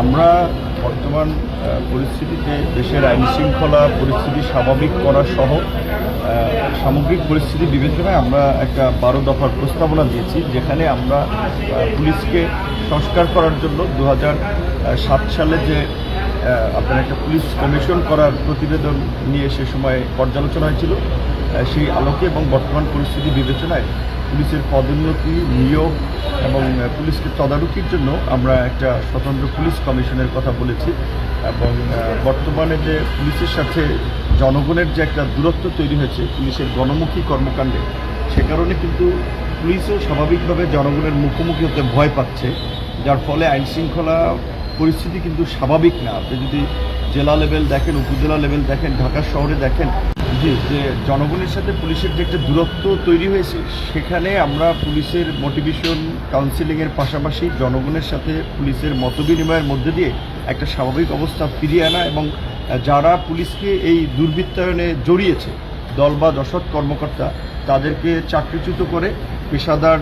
আমরা বর্তমান পরিস্থিতিতে দেশের আইন শৃঙ্খলা পরিস্থিতি স্বাভাবিক করা সহ সামগ্রিক পরিস্থিতি বিবেচনায় আমরা একটা বারো দফার প্রস্তাবনা দিয়েছি, যেখানে আমরা পুলিশকে সংস্কার করার জন্য দু সালে যে আপনার একটা পুলিশ কমিশন করার প্রতিবেদন নিয়ে সে সময় পর্যালোচনা হয়েছিল সেই আলোকে এবং বর্তমান পরিস্থিতি বিবেচনায় পুলিশের পদোন্নতি, নিয়োগ এবং পুলিশকে তদারকির জন্য আমরা একটা স্বতন্ত্র পুলিশ কমিশনের কথা বলেছি এবং বর্তমানে যে পুলিশের সাথে জনগণের যে একটা দূরত্ব তৈরি হয়েছে, পুলিশের গণমুখী কর্মকাণ্ডে, সে কারণে কিন্তু পুলিশও স্বাভাবিকভাবে জনগণের মুখোমুখি হতে ভয় পাচ্ছে। যার ফলে আইন শৃঙ্খলা পরিস্থিতি কিন্তু স্বাভাবিক না। আপনি যদি জেলা লেভেল দেখেন, উপজেলা লেভেল দেখেন, ঢাকা শহরে দেখেন যে জনগণের সাথে পুলিশের যে একটা দূরত্ব তৈরি হয়েছে, সেখানে আমরা পুলিশের মোটিভেশন কাউন্সিলিংয়ের পাশাপাশি জনগণের সাথে পুলিশের মতবিনিময়ের মধ্যে দিয়ে একটা স্বাভাবিক অবস্থা ফিরিয়ে আনা এবং যারা পুলিশকে এই দুর্বৃত্তায়নে জড়িয়েছে, দল বা দশক কর্মকর্তা, তাদেরকে চাকরিচ্যুত করে পেশাদার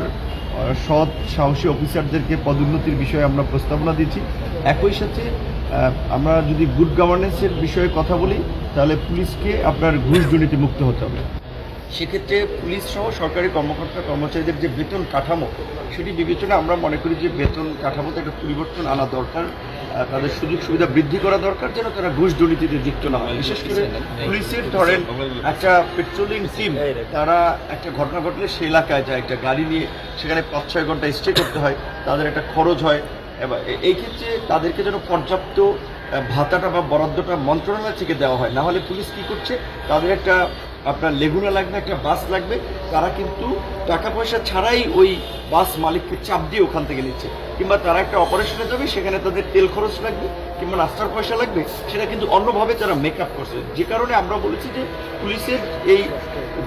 সৎ, সাহসী অফিসারদেরকে পদোন্নতির বিষয়ে আমরা প্রস্তাবনা দিয়েছি। একই সাথে আমরা যদি গুড গভর্নেন্সের বিষয়ে কথা বলি, তাহলে পুলিশকে আপনার ঘুষ দুর্নীতি মুক্ত হতে হবে। সেক্ষেত্রে পুলিশ সহ সরকারি কর্মকর্তা, কর্মচারীদের যে বেতন কাঠামো, সেটি বিবেচনা আমরা মনে করি যে বেতন কাঠামোতে একটা পরিবর্তন আনা দরকার তাদের সুযোগ সুবিধা বৃদ্ধি করা দরকার, যেন তারা ঘুষ দুর্নীতিতে যুক্ত না হয়। বিশেষ করে পুলিশের ধরেন একটা পেট্রোলিং টিম তারা একটা ঘটনা ঘটলে সে এলাকায় যায়, একটা গাড়ি নিয়ে সেখানে পাঁচ ছয় ঘণ্টা স্টে করতে হয়, তাদের একটা খরচ হয় এই ক্ষেত্রে তাদেরকে যেন পর্যাপ্ত ভাতাটা বা বরাদ্দটা মন্ত্রণালয় থেকে দেওয়া হয়, না হলে পুলিশ কি করছে, তাদের একটা, আপনার লেগুনা লাগবে, একটা বাস লাগবে, তারা কিন্তু টাকা পয়সা ছাড়াই ওই বাস মালিককে চাপ দিয়ে ওখান থেকে নিচ্ছে। কিংবা তারা একটা অপারেশনে যাবে সেখানে তাদের তেল খরচ লাগবে, কিংবা নাস্তার পয়সা লাগবে, সেটা কিন্তু অন্যভাবে তারা মেক আপ করছে। যে কারণে আমরা বলেছি যে পুলিশের এই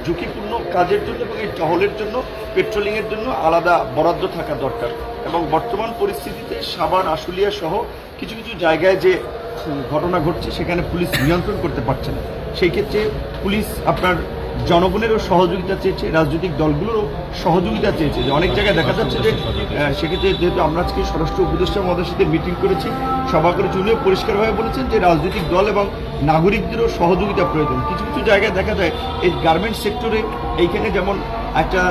ঝুঁকিপূর্ণ কাজের জন্য এবং এই টহলের জন্য পেট্রোলিংয়ের জন্য আলাদা বরাদ্দ থাকা দরকার। এবং বর্তমান পরিস্থিতিতে সাবান আশুলিয়া সহ কিছু কিছু জায়গায় যে ঘটনা ঘটছে, সেখানে পুলিশ নিয়ন্ত্রণ করতে পারছে না। সেই ক্ষেত্রে পুলিশ আপনার জনগণেরও সহযোগিতা চেয়েছে, রাজনৈতিক দলগুলোরও সহযোগিতা চেয়েছে। যে অনেক জায়গায় দেখা যাচ্ছে যে সেক্ষেত্রে যেহেতু আমরা আজকে স্বরাষ্ট্র উপদেষ্টা মহোদয়ের সাথে মিটিং করেছি, সভা করেছি, উনিও পরিষ্কারভাবে বলেছেন যে রাজনৈতিক দল এবং নাগরিকদেরও সহযোগিতা প্রয়োজন। কিছু কিছু জায়গায় দেখা যায়, এই গার্মেন্টস সেক্টরে এইখানে যেমন একটা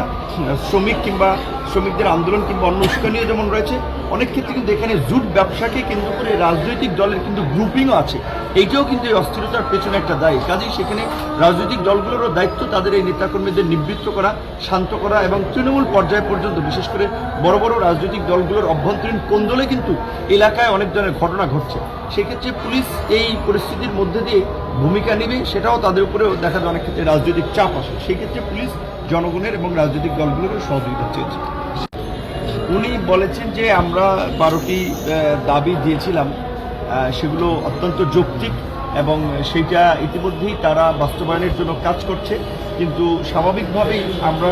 শ্রমিক কিংবা শ্রমিকদের আন্দোলন কিংবা অন্য উস্কানিও যেমন রয়েছে, অনেক ক্ষেত্রে কিন্তু এখানে জুট ব্যবসাকে কেন্দ্র করে রাজনৈতিক দলের কিন্তু গ্রুপিংও আছে। এইটাও কিন্তু এই অস্থিরতার পেছনে একটা দায়ী। কাজেই সেখানে রাজনৈতিক দলগুলোরও দায়িত্ব তাদের এই নেতাকর্মীদের নিবৃত্ত করা, শান্ত করা এবং তৃণমূল পর্যায় পর্যন্ত, বিশেষ করে বড় বড় রাজনৈতিক দলগুলোর অভ্যন্তরীণ কোন্দলে কিন্তু এলাকায় অনেক ধরনের ঘটনা ঘটছে। সেক্ষেত্রে পুলিশ এই পরিস্থিতির মধ্যে দিয়ে ভূমিকা নেবে, সেটাও তাদের উপরেও দেখা যায় অনেক ক্ষেত্রে রাজনৈতিক চাপ আসে। সেক্ষেত্রে পুলিশ জনগণের এবং রাজনৈতিক দলগুলোরও সহযোগিতা চেয়েছে। উনি বলেছেন যে আমরা বারোটি দাবি দিয়েছিলাম সেগুলো অত্যন্ত যৌক্তিক এবং সেইটা ইতিমধ্যেই তারা বাস্তবায়নের জন্য কাজ করছে। কিন্তু স্বাভাবিকভাবেই আমরা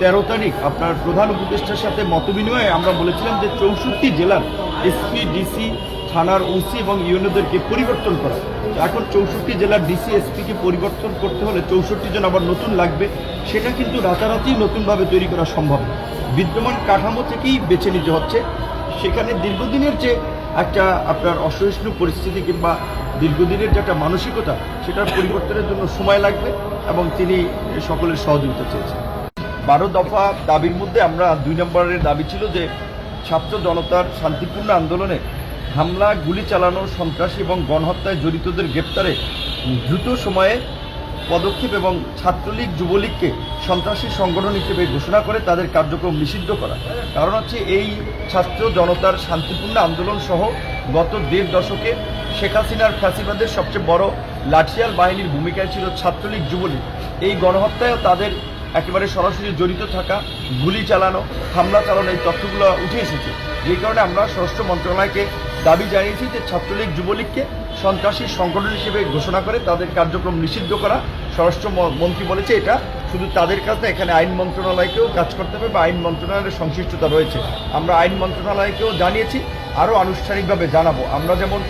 তেরো তারিখ আপনার প্রধান উপদেষ্টার সাথে মতবিনিময়ে আমরা বলেছিলাম যে চৌষট্টি জেলার এসপি ডিসি থানার ওসি এবং ইউনোদেরকে পরিবর্তন করা। এখন চৌষট্টি জেলার ডিসি এসপিকে পরিবর্তন করতে হলে চৌষট্টি জন আবার নতুন লাগবে। সেটা কিন্তু রাতারাতি নতুনভাবে তৈরি করা সম্ভব। বিদ্যমান কাঠামো থেকেই বেছে নিতে হচ্ছে। সেখানে দীর্ঘদিনের যে একটা আপনার অসহিষ্ণু পরিস্থিতি কিংবা দীর্ঘদিনের যে একটা মানসিকতা, সেটার পরিবর্তনের জন্য সময় লাগবে এবং তিনি সকলের সহযোগিতা চেয়েছেন। বারো দফা দাবির মধ্যে আমরা দুই নম্বরের দাবি ছিল যে ছাত্র জনতার শান্তিপূর্ণ আন্দোলনে হামলা, গুলি চালানো সন্ত্রাসী এবং গণহত্যায় জড়িতদের গ্রেপ্তারে দ্রুত সময়ে পদক্ষেপ এবং ছাত্রলীগ, যুবলীগকে সন্ত্রাসী সংগঠন হিসেবে ঘোষণা করে তাদের কার্যক্রম নিষিদ্ধ করা। কারণ হচ্ছে এই ছাত্র জনতার শান্তিপূর্ণ আন্দোলন সহ গত দেড় দশকে শেখ হাসিনার ফ্যাসিবাদের সবচেয়ে বড় লাঠিয়াল বাহিনীর ভূমিকায় ছিল ছাত্রলীগ, যুবলীগ। এই গণহত্যায়ও তাদের একেবারে সরাসরি জড়িত থাকা, গুলি চালানো, হামলা চালানো এই তথ্যগুলো উঠে এসেছে। যে কারণে আমরা স্বরাষ্ট্র মন্ত্রণালয়কে দাবি জানিয়েছি যে ছাত্রলীগ যুবলীগকে সন্ত্রাসী সংগঠন হিসেবে ঘোষণা করে তাদের কার্যক্রম নিষিদ্ধ করা। স্বরাষ্ট্র মন্ত্রী বলেছে এটা। শুধু তাদের কাজ না, এখানে আইন মন্ত্রণালয়কেও কাজ করতে হবে বা আইন মন্ত্রণালয়ের সংশ্লিষ্টতা রয়েছে। আমরা আইন মন্ত্রণালয়কেও জানিয়েছি, আরও আনুষ্ঠানিকভাবে জানাব। আমরা যেমন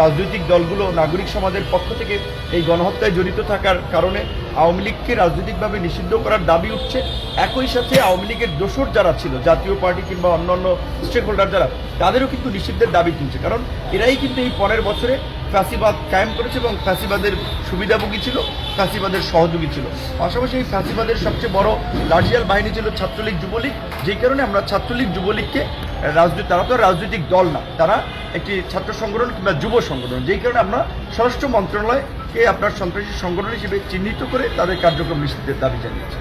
রাজনৈতিক দলগুলো নাগরিক সমাজের পক্ষ থেকে এই গণহত্যায় জড়িত থাকার কারণে আওয়ামী লীগকে রাজনৈতিকভাবে নিষিদ্ধ করার দাবি উঠছে। একই সাথে আওয়ামী লীগের দোসর যারা ছিল, জাতীয় পার্টি কিংবা অন্যান্য স্টেক হোল্ডার যারা, তাদেরও কিন্তু নিষিদ্ধের দাবি তুলছে। কারণ এরাই কিন্তু এই পরের বছরে ফ্যাসিবাদ কায়েম করেছে এবং ফ্যাসিবাদের সুবিধাভোগী ছিল, ফ্যাসিবাদের সহযোগী ছিল। পাশাপাশি এই ফ্যাসিবাদের সবচেয়ে বড় লাঠিয়াল বাহিনী ছিল ছাত্রলীগ, যুবলীগ। যেই কারণে আমরা ছাত্রলীগ, যুবলীগকে রাজনীতি, তারা তো রাজনৈতিক দল না, তারা একটি ছাত্র সংগঠন কিংবা যুব সংগঠন। যেই কারণে আমরা স্বরাষ্ট্র মন্ত্রণালয়কে আপনার সন্ত্রাসী সংগঠন হিসেবে চিহ্নিত করে তাদের কার্যক্রম নিষিদ্ধের দাবি জানিয়েছি।